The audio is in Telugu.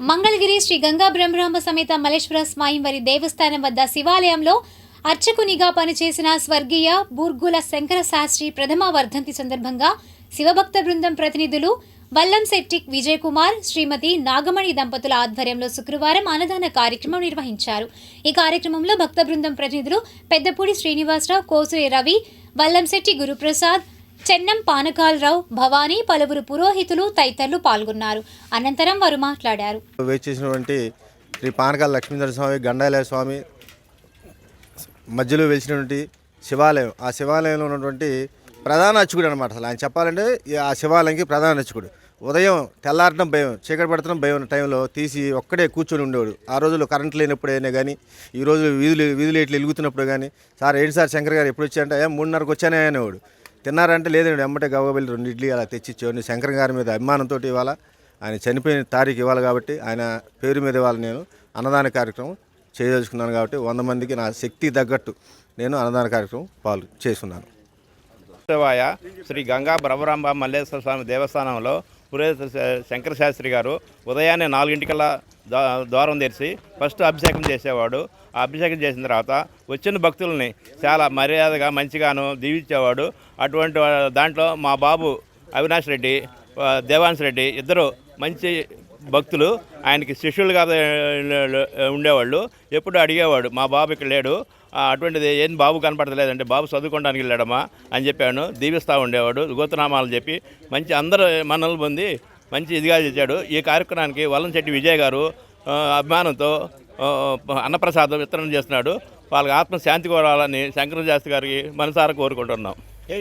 మంగళగిరి శ్రీ గంగా బ్రహ్మరామ సమేత మల్లేశ్వర స్వామివారి దేవస్థానం వద్ద శివాలయంలో అర్చకునిగా పనిచేసిన స్వర్గీయ బూర్గుల శంకర శాస్త్రి ప్రథమ వర్ధంతి సందర్భంగా శివభక్త బృందం ప్రతినిధులు వల్లంశెట్టి విజయ్ కుమార్ శ్రీమతి నాగమణి దంపతుల ఆధ్వర్యంలో శుక్రవారం అన్నదాన కార్యక్రమం నిర్వహించారు. ఈ కార్యక్రమంలో భక్త బృందం ప్రతినిధులు పెద్దపూడి శ్రీనివాసరావు కోసూరి రవి వల్లంశెట్టి గురుప్రసాద్ చెన్నం పానకాలరావు భవానీ పలువురు పురోహితులు తదితరులు పాల్గొన్నారు. అనంతరం వారు మాట్లాడారు. వేచి చేసినటువంటి శ్రీ పానకాల లక్ష్మీధర స్వామి గండాలయ స్వామి మధ్యలో వెలిసినటువంటి శివాలయం. ఆ శివాలయంలో ఉన్నటువంటి ప్రధాన అర్చకుడు అనమాట అసలు. ఆయన చెప్పాలంటే ఆ శివాలయంకి ప్రధాన అర్చకుడు. ఉదయం తెల్లారటం భయం చీకటి పడటం భయం టైంలో తీసి ఒక్కడే కూర్చొని ఉండేవాడు. ఆ రోజుల్లో కరెంట్ లేనప్పుడైనా కానీ ఈ రోజు వీధులు వీధులు ఎట్లు వెలుగుతున్నప్పుడు కానీ సార్ ఏంటి సార్ శంకర్ గారు ఎప్పుడు వచ్చాయంటే మూడున్నరకు వచ్చానే అనేవాడు. తిన్నారంటే లేదండి వెంబటే గవ్వబెల్లి రెండు ఇడ్లీ అలా తెచ్చిచ్చేవాడిని శంకర్ గారి మీద అభిమానంతో ఇవాళ ఆయన చనిపోయిన తారీఖు ఇవ్వాలి కాబట్టి ఆయన పేరు మీద ఇవాళ నేను అన్నదాన కార్యక్రమం చేయదలుచుకున్నాను కాబట్టి వంద మందికి నా శక్తి తగ్గట్టు నేను అన్నదాన కార్యక్రమం పాలు చేస్తున్నాను. శ్రీ గంగా బ్రహ్మరాంబ మల్లేశ్వర స్వామి దేవస్థానంలో పురేత శంకర శాస్త్రి గారు ఉదయాన్నే నాలుగింటికల్లా ద్వారం తెరిచి ఫస్ట్ అభిషేకం చేసేవాడు. ఆ అభిషేకం చేసిన తర్వాత వచ్చిన భక్తుల్ని చాలా మర్యాదగా మంచిగాను దీవించేవాడు. అటువంటి దాంట్లో మా బాబు అవినాష్ రెడ్డి దేవాన్స్ దేవాంశ్ రెడ్డి ఇద్దరు మంచి భక్తులు ఆయనకి శిష్యులుగా ఉండేవాళ్ళు. ఎప్పుడు అడిగేవాడు మా బాబు ఇక్కడ లేడు అటువంటిది ఏం బాబు కనపడలేదంటే బాబు చదువుకోవడానికి వెళ్ళాడమ్మా అని చెప్పాను. దీవిస్తూ ఉండేవాడు గోతనామాలు చెప్పి మంచి అందరూ మనల్ని పొంది మంచి ఇదిగా చేశాడు. ఈ కార్యక్రమానికి వల్లంశెట్టి విజయ్ గారు అభిమానంతో అన్నప్రసాదం వితరణ చేస్తున్నాడు. వాళ్ళకి ఆత్మ శాంతి కోరాలని శంకరశాస్త్రి గారికి మనసారా కోరుకుంటున్నాం.